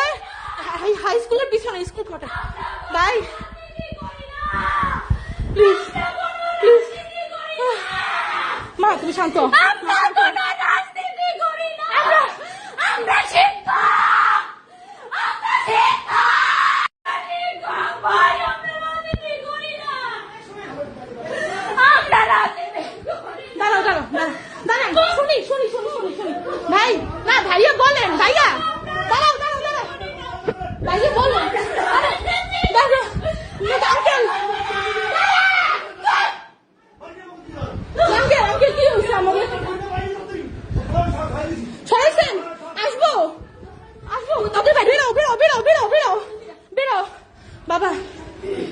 মহিলারা হাই স্কুলের পিছনে স্কুল কটা? ভাই প্লিজ প্লিজ মা তুমি শান্ত আমরা কোনো রাজনীতি করি না আমরা আমরা শিক্ষক আমরা শিক্ষক ভাই আমরা রাজনীতি করি না আমরা রাজনীতি দাঁড়াও দাঁড়াও দাঁড়াও দাঁড়াও শুনি শুনি শুনি শুনি শুনি ভাই না ভাইয়া বলেন ভাইয়া দাঁড়াও দাঁড়াও দাঁড়াও ভাইয়া বলেন আরে, দাঁড়াও আঙ্কেল আঙ্কেল আঙ্কেল কি হয়েছে আমাদের সরাইছেন আসব আসব ওকে ভাই বেরো বেরো বেরো বেরো বেরো বেরো বাবা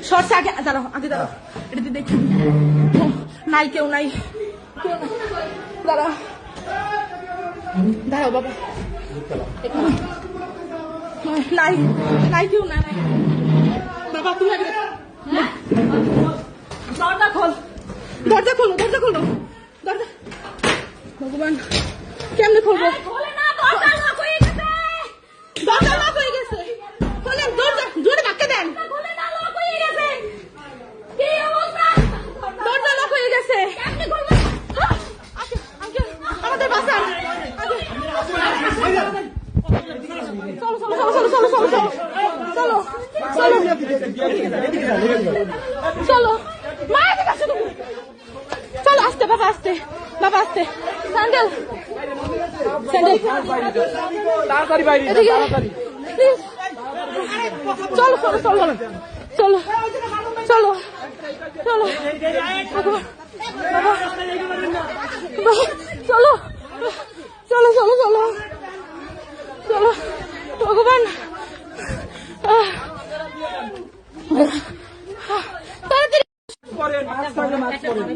সরষে আগে এটাতে দেখি। নাই কেউ নাই। কেউ দাঁড়াও বাবা। নাই নাই কেউ না নাই। বাবা তুমি আগে দরজা খোল। দরজা খোলো দরজা খোলো। দরজা ভগবান কেমনে খুলবো? দরজা লক হয়ে গেছে। খোলেন দরজা জোরে দেন। তাড়াতাড়ি বাইরে প্লিজ চলো চলো চলো চলো চলো চলো চলো। চলো চলো চলো চলো ভগবান। আহ। তাড়াতাড়ি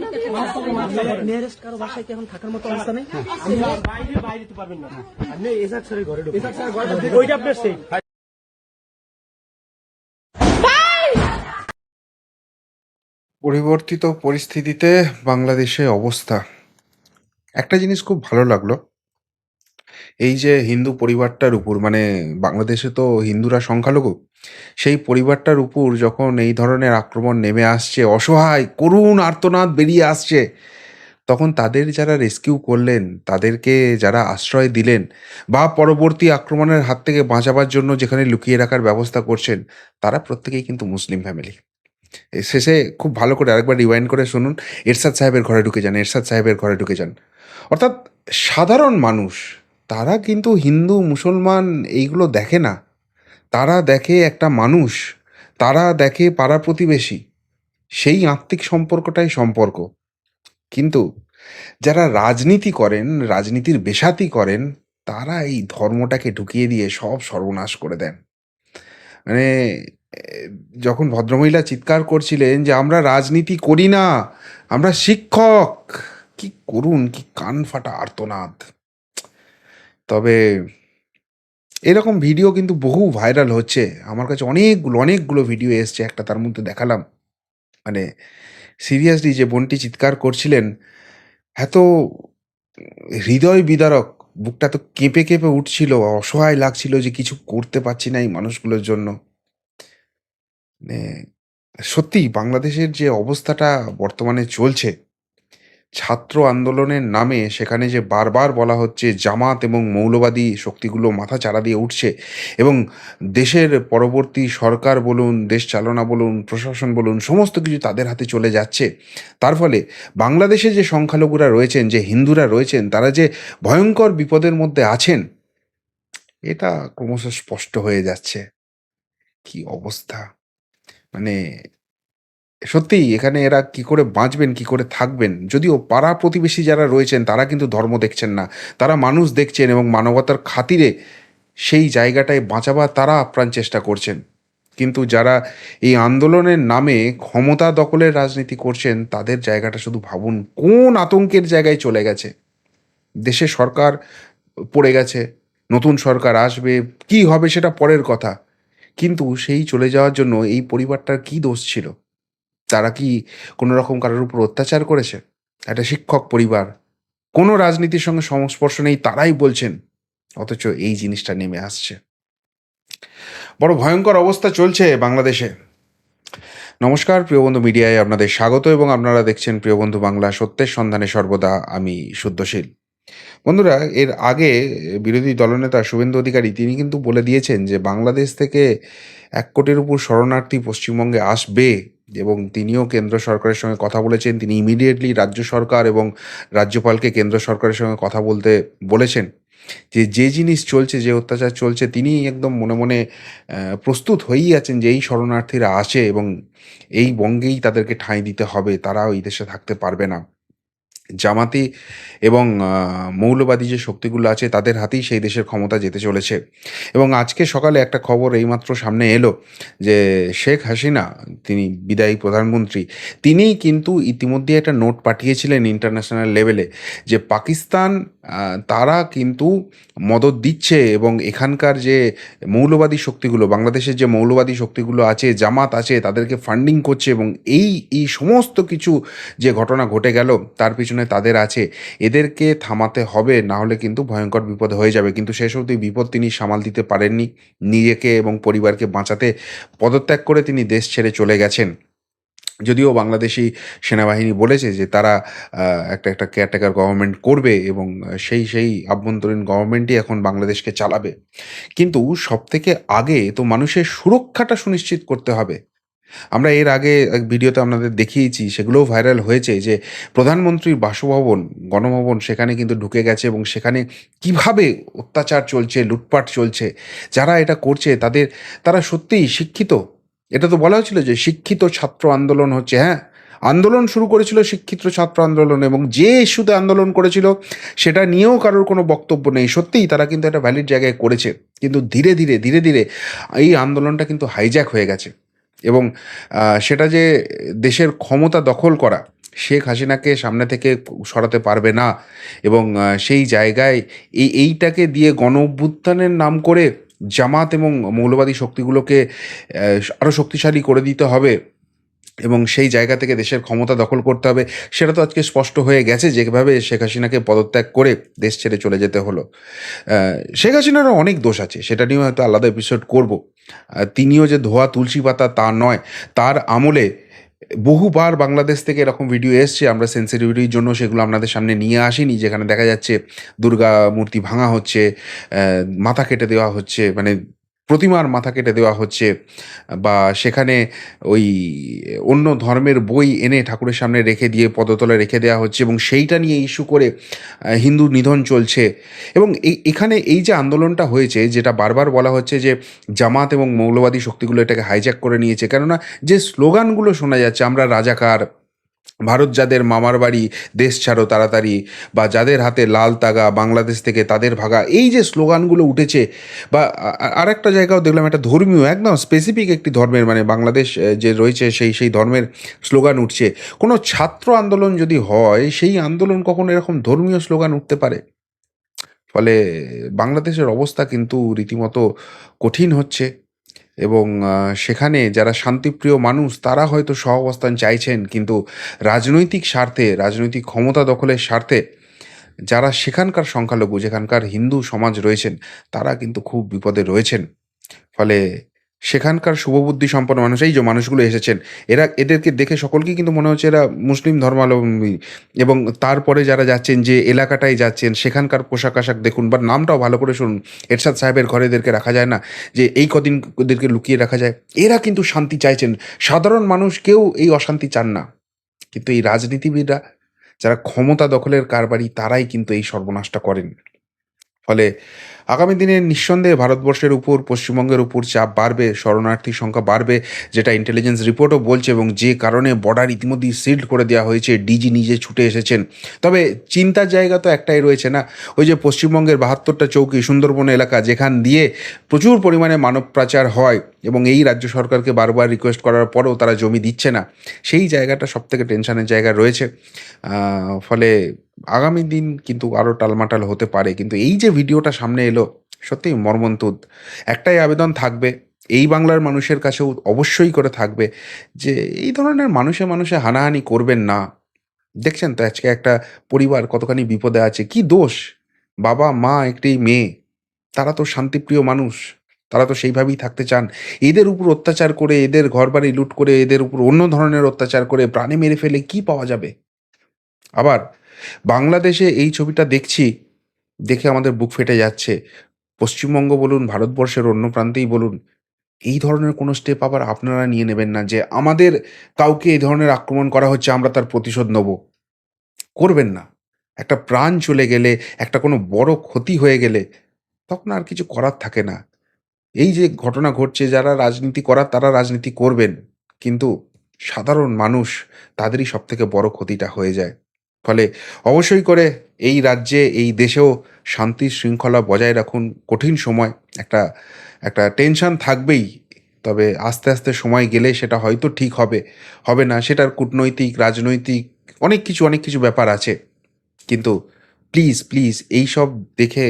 নিয়ারেস্ট কারও বাসায় কি এখন থাকার মতো অবস্থা নেই? বাইরে বাইরে যেতে পারবেন না। আপনি এজাক স্যারের ঘরে এসাক স্যার ঘরটা ওইটা আপনার সেই পরিবর্তিত পরিস্থিতিতে বাংলাদেশে অবস্থা। একটা জিনিস খুব ভালো লাগল এই যে হিন্দু পরিবারটার উপর মানে বাংলাদেশে তো হিন্দুরা সংখ্যালঘু, সেই পরিবারটার উপর যখন এই ধরনের আক্রমণ নেমে আসছে, অসহায়, করুণ আর্তনাদ বেরিয়ে আসছে, তখন তাদের যারা রেস্কিউ করলেন, তাদেরকে যারা আশ্রয় দিলেন বা পরবর্তী আক্রমণের হাত থেকে বাঁচাবার জন্য যেখানে লুকিয়ে রাখার ব্যবস্থা করছেন, তারা প্রত্যেকেই কিন্তু মুসলিম ফ্যামিলি শেষে খুব ভালো করে আরেকবার রিওয়াইন্ড করে শুনুন, এরশাদ সাহেবের ঘরে ঢুকে যান, এরশাদ সাহেবের ঘরে ঢুকে যান। অর্থাৎ সাধারণ মানুষ তারা কিন্তু হিন্দু, মুসলমান এইগুলো দেখে না। তারা দেখে একটা মানুষ, তারা দেখে পাড়া প্রতিবেশী। সেই আত্মিক সম্পর্কটাই সম্পর্ক। কিন্তু যারা রাজনীতি করেন, রাজনীতির বেসাতি করেন, তারা এই ধর্মটাকে ঢুকিয়ে দিয়ে সব সর্বনাশ করে দেন। মানে যখন ভদ্রমহিলা চিৎকার করছিলেন যে, আমরা রাজনীতি করি না, আমরা শিক্ষক! কি করুন, কি কান ফাটা আর্তনাদ। তবে এরকম ভিডিও কিন্তু বহু ভাইরাল হচ্ছে। আমার কাছে অনেকগুলো অনেকগুলো ভিডিও এসছে, একটা তার মধ্যে দেখালাম। মানে সিরিয়াসলি যে বোনটি চিৎকার করছিলেন, এত হৃদয় বিদারক, বুকটা তো কেঁপে কেঁপে উঠছিল, অসহায় লাগছিল যে কিছু করতে পারছি না এই মানুষগুলোর জন্য। মানে সত্যি বাংলাদেশের যে অবস্থাটা বর্তমানে চলছে ছাত্র আন্দোলনের নামে সেখানে যে বারবার বলা হচ্ছে জামাত এবং মৌলবাদী শক্তিগুলো মাথা চারা দিয়ে উঠছে এবং দেশের পরবর্তী সরকার বলুন, দেশ চালনা বলুন, প্রশাসন বলুন, সমস্ত কিছু তাদের হাতে চলে যাচ্ছে। তার ফলে বাংলাদেশে যে সংখ্যালঘুরা রয়েছেন, যে হিন্দুরা রয়েছেন, তারা যে ভয়ঙ্কর বিপদের মধ্যে আছেন, এটা ক্রমশ স্পষ্ট হয়ে যাচ্ছে। কি অবস্থা? মানে সত্যিই এখানে এরা কি করে বাঁচবেন, কি করে থাকবেন? যদিও পাড়া প্রতিবেশী যারা রয়েছেন, তারা কিন্তু ধর্ম দেখছেন না। তারা মানুষ দেখছেন এবং মানবতার খাতিরে সেই জায়গাটায় বাঁচাবার তারা আপ্রাণ চেষ্টা করছেন। কিন্তু যারা এই আন্দোলনের নামে ক্ষমতা দখলের রাজনীতি করছেন, তাদের জায়গাটা শুধু ভাবুন, কোন আতঙ্কের জায়গায় চলে গেছে? দেশে সরকার পড়ে গেছে, নতুন সরকার আসবে, কি হবে সেটা পরের কথা। কিন্তু সেই চলে যাওয়ার জন্য এই পরিবারটার কি দোষ ছিল? তারা কি কোনো রকম কারোর উপর অত্যাচার করেছে? একটা শিক্ষক পরিবার। কোনো রাজনীতির সঙ্গে সংস্পর্শ নেই, তারাই বলছেন, অথচ এই জিনিসটা নেমে আসছে। বড় ভয়ঙ্কর অবস্থা চলছে বাংলাদেশে। নমস্কার, প্রিয় বন্ধু মিডিয়ায় আপনাদের স্বাগত এবং আপনারা দেখছেন প্রিয় বন্ধু বাংলা সত্যের সন্ধানে সর্বদা আমি শুদ্ধশীল। বন্ধুরা, এর আগে বিরোধী দলনেতা শুভেন্দু অধিকারী, তিনি কিন্তু বলে দিয়েছেন যে বাংলাদেশ থেকে এক কোটির উপর শরণার্থী পশ্চিমবঙ্গে আসবে এবং তিনিও কেন্দ্র সরকারের সঙ্গে কথা বলেছেন। তিনি ইমিডিয়েটলি রাজ্য সরকার এবং রাজ্যপালকে কেন্দ্র সরকারের সঙ্গে কথা বলতে বলেছেন। যে যে জিনিস চলছে, যে অত্যাচার চলছে তিনি একদম মনে মনে প্রস্তুত হয়েই আছেন যে এই শরণার্থীরা আসে এবং এই বঙ্গেই তাদেরকে ঠাঁই দিতে হবে। তারা ওই দেশে থাকতে পারবে না। জামাতি এবং মৌলবাদী যে শক্তিগুলো আছে, তাদের হাতেই সেই দেশের ক্ষমতা যেতে চলেছে। এবং আজকে সকালে একটা খবর এইমাত্র সামনে এলো যে, শেখ হাসিনা, তিনি বিদায়ী প্রধানমন্ত্রী তিনি কিন্তু ইতিমধ্যে একটা নোট পাঠিয়েছিলেন ইন্টারন্যাশনাল লেভেলে যে, পাকিস্তান তারা কিন্তু মদত দিচ্ছে এবং এখানকার যে মৌলবাদী শক্তিগুলো, বাংলাদেশের যে মৌলবাদী শক্তিগুলো আছে, জামাত আছে, তাদেরকে ফান্ডিং করছে এবং এই এই সমস্ত কিছু যে ঘটনা ঘটে গেল, তার পিছনে তাদের আছে। এদেরকে থামাতে হবে না হলে কিন্তু ভয়ঙ্কর বিপদ হয়ে যাবে। কিন্তু শেষ অবধি বিপদ তিনি সামাল দিতে পারেননি। নিজেকে এবং পরিবারকে বাঁচাতে পদত্যাগ করে তিনি দেশ ছেড়ে চলে গেছেন। যদিও বাংলাদেশি সেনাবাহিনী বলেছে যে তারা একটা একটা কেয়ারটেকার গভর্নমেন্ট করবে এবং সেই সেই আভ্যন্তরীণ গভর্নমেন্টই এখন বাংলাদেশকে চালাবে। কিন্তু সব থেকে আগে তো মানুষের সুরক্ষাটা সুনিশ্চিত করতে হবে। আমরা এর আগে এক ভিডিওতে আপনাদের দেখিয়েছি, সেগুলোও ভাইরাল হয়েছে যে প্রধানমন্ত্রীর বাসভবন, গণভবন সেখানে কিন্তু ঢুকে গেছে এবং সেখানে কীভাবে অত্যাচার চলছে, লুটপাট চলছে, যারা এটা করছে তাদের, তারা সত্যিই শিক্ষিত। এটা তো বলা হয়েছিল যে শিক্ষিত ছাত্র আন্দোলন হচ্ছে হ্যাঁ? আন্দোলন শুরু করেছিল শিক্ষিত ছাত্র আন্দোলন এবং যে ইস্যুতে আন্দোলন করেছিল, সেটা নিয়েও কারোর কোনো বক্তব্য নেই। সত্যিই তারা কিন্তু একটা ভ্যালিড জায়গায় করেছে। কিন্তু ধীরে ধীরে ধীরে ধীরে এই আন্দোলনটা কিন্তু হাইজ্যাক হয়ে গেছে। এবং সেটা যে দেশের ক্ষমতা দখল করা, শেখ হাসিনাকে সামনে থেকে সরাতে পারবে না এবং সেই জায়গায় এই, এইটাকে দিয়ে গণ অভ্যুত্থানের নাম করে জামাত এবং মৌলবাদী শক্তিগুলোকে আরও শক্তিশালী করে দিতে হবে এবং সেই জায়গা থেকে দেশের ক্ষমতা দখল করতে হবে, সেটা তো আজকে স্পষ্ট হয়ে গেছে যেভাবে শেখ হাসিনাকে পদত্যাগ করে দেশ ছেড়ে চলে যেতে হলো। শেখ হাসিনারও অনেক দোষ আছে, সেটা নিয়েও হয়তো আলাদা এপিসোড করব। তিনিও যে ধোয়া তুলসী পাতা তা নয়, তার আমলে বহুবার বাংলাদেশ থেকে এরকম ভিডিও এসছে, আমরা সেন্সিটিভিটির জন্য সেগুলো আপনাদের সামনে নিয়ে আসিনি, যেখানে দেখা যাচ্ছে দুর্গা মূর্তি ভাঙা হচ্ছে মাথা কেটে দেওয়া হচ্ছে মানে প্রতিমার মাথা কেটে দেওয়া হচ্ছে, বা সেখানে ওই অন্য ধর্মের বই এনে ঠাকুরের সামনে রেখে দিয়ে পদতলে রেখে দেওয়া হচ্ছে এবং সেইটা নিয়ে ইস্যু করে হিন্দু নিধন চলছে। এবং এই, এখানে এই যে আন্দোলনটা হয়েছে, যেটা বারবার বলা হচ্ছে যে জামাত এবং মৌলবাদী শক্তিগুলো এটাকে হাইজ্যাক করে নিয়েছে, কেননা যে স্লোগানগুলো শোনা যাচ্ছে, আমরা রাজাকার ভারত যাদের মামার বাড়ি, দেশ ছাড়ো তাড়াতাড়ি, বা যাদের হাতে লাল তাগা, বাংলাদেশ থেকে তাদের ভাগা, এই যে স্লোগানগুলো উঠেছে, বা আর একটা জায়গাও দেখলাম, একটা ধর্মীয়, একদম স্পেসিফিক একটি ধর্মের মানে বাংলাদেশ যে রয়েছে সেই সেই ধর্মের স্লোগান উঠছে। কোনো ছাত্র আন্দোলন যদি হয়, সেই আন্দোলন কখনো এরকম ধর্মীয় স্লোগান উঠতে পারে? ফলে বাংলাদেশের অবস্থা কিন্তু রীতিমতো কঠিন হচ্ছে। এবং সেখানে যারা শান্তিপ্রিয় মানুষ, তারা হয়তো সহাবস্থান চাইছেন, কিন্তু রাজনৈতিক স্বার্থে, রাজনৈতিক ক্ষমতা দখলের স্বার্থে যারা সেখানকার সংখ্যালঘু, যেখানকার হিন্দু সমাজ রয়েছেন, তারা কিন্তু খুব বিপদে রয়েছেন। ফলে সেখানকার শুভবুদ্ধি সম্পন্ন মানুষ, এই যে মানুষগুলো এসেছেন, এরা এদেরকে দেখে সকলকেই কিন্তু মনে হচ্ছে এরা মুসলিম ধর্মাবলম্বী। এবং তারপরে যারা যাচ্ছেন, যে এলাকাটায় যাচ্ছেন, সেখানকার পোশাক আশাক দেখুন, বা নামটাও ভালো করে শুনুন, এরশাদ সাহেবের ঘরে এদেরকে রাখা যায় না, যে এই কদিন ওদেরকে লুকিয়ে রাখা যায়। এরা কিন্তু শান্তি চাইছেন। সাধারণ মানুষ কেউ এই অশান্তি চান না। কিন্তু এই রাজনীতিবিদরা, যারা ক্ষমতা দখলের কারবারি, তারাই কিন্তু এই সর্বনাশটা করেন। ফলে আগামী দিনে নিঃসন্দেহে ভারতবর্ষের উপর, পশ্চিমবঙ্গের উপর চাপ বাড়বে, শরণার্থীর সংখ্যা বাড়বে, যেটা ইন্টেলিজেন্স রিপোর্টও বলছে এবং যে কারণে বর্ডার ইতিমধ্যেই সিল্ড করে দেওয়া হয়েছে ডিজি নিজে ছুটে এসেছেন। তবে চিন্তার জায়গা তো একটাই রয়েছে না? ওই যে পশ্চিমবঙ্গের বাহাত্তরটা চৌকি সুন্দরবন এলাকা, যেখান দিয়ে প্রচুর পরিমাণে মানব পাচার হয়। এবং এই রাজ্য সরকারকে বারবার রিকোয়েস্ট করার পরেও তারা জমি দিচ্ছে না। সেই জায়গাটা সব থেকে টেনশনের জায়গা রয়েছে। ফলে আগামী দিন কিন্তু আরও টালমাটাল হতে পারে। কিন্তু এই যে ভিডিওটা সামনে এলো, সত্যিই মর্মন্তুদ। একটাই আবেদন থাকবে, এই বাংলার মানুষের কাছেও অবশ্যই করে থাকবে যে, এই ধরনের মানুষে মানুষে হানাহানি করবেন না। দেখছেন তো, আজকে একটা পরিবার কতখানি বিপদে আছে, কি দোষ? বাবা, মা, একটি মেয়ে, তারা তো শান্তিপ্রিয় মানুষ। তারা তো সেইভাবেই থাকতে চান। এদের উপর অত্যাচার করে, এদের ঘরবাড়ি লুট করে, এদের উপর অন্য ধরনের অত্যাচার করে প্রাণে মেরে ফেলে কি পাওয়া যাবে? আবার বাংলাদেশে এই ছবিটা দেখছি, দেখে আমাদের বুক ফেটে যাচ্ছে। পশ্চিমবঙ্গ বলুন, ভারতবর্ষের অন্য প্রান্তেই বলুন, এই ধরনের কোনো স্টেপ আবার আপনারা নিয়ে নেবেন না যে আমাদের কাউকে এই ধরনের আক্রমণ করা হচ্ছে, আমরা তার প্রতিশোধ নেব। করবেন না। একটা প্রাণ চলে গেলে, একটা কোনো বড় ক্ষতি হয়ে গেলে তখন আর কিছু করার থাকে না। এই যে ঘটনা ঘটছে, যারা রাজনীতি করার তারা রাজনীতি করবেন। কিন্তু সাধারণ মানুষ তাদেরই সব থেকে বড় ক্ষতিটা হয়ে যায়। ফলে অবশ্যই করে এই রাজ্যে, এই দেশেও শান্তি শৃঙ্খলা বজায় রাখুন। কঠিন সময়, একটা একটা টেনশন থাকবেই। তবে আস্তে আস্তে সময় গেলে সেটা হয়তো ঠিক হবে। হবে না, সেটার কূটনৈতিক, রাজনৈতিক অনেক কিছু অনেক কিছু ব্যাপার আছে। কিন্তু প্লিজ প্লিজ এই সব দেখে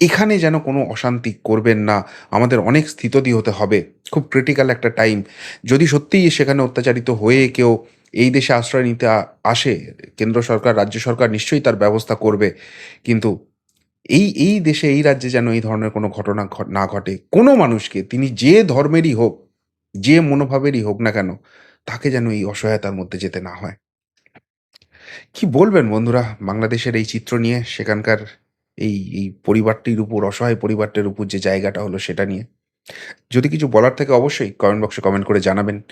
এখানে যেন কোনো অশান্তি করবেন না। আমাদের অনেক স্থিতদি হতে হবে। খুব ক্রিটিক্যাল একটা টাইম যদি সত্যিই সেখানে অত্যাচারিত হয়ে কেউ এই দেশে আশ্রয় নিতে আসে, কেন্দ্র সরকার, রাজ্য সরকার নিশ্চয়ই তার ব্যবস্থা করবে। কিন্তু এই এই দেশে, এই রাজ্যে যেন এই ধরনের কোনো ঘটনা না ঘটে, কোনো মানুষকে, তিনি যে ধর্মেরই হোক, যে মনোভাবেরই হোক না কেন, তাকে যেন এই অসহায়তার মধ্যে যেতে না হয়। কি বলবেন বন্ধুরা? বাংলাদেশের এই চিত্র নিয়ে, সেখানকার এই এই পরিবারটির উপর, অসহায় পরিবারটির উপর যে জায়গাটা হলো সেটা নিয়ে। যদি কিছু বলার থাকে অবশ্যই কমেন্ট বক্সে কমেন্ট করে জানাবেন।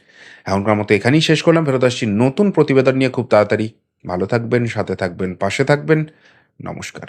এখনকার মতো এখানেই শেষ করলাম। ফেরত আসছি নতুন প্রতিবেদন নিয়ে খুব তাড়াতাড়ি। ভালো থাকবেন, সাথে থাকবেন, পাশে থাকবেন। নমস্কার।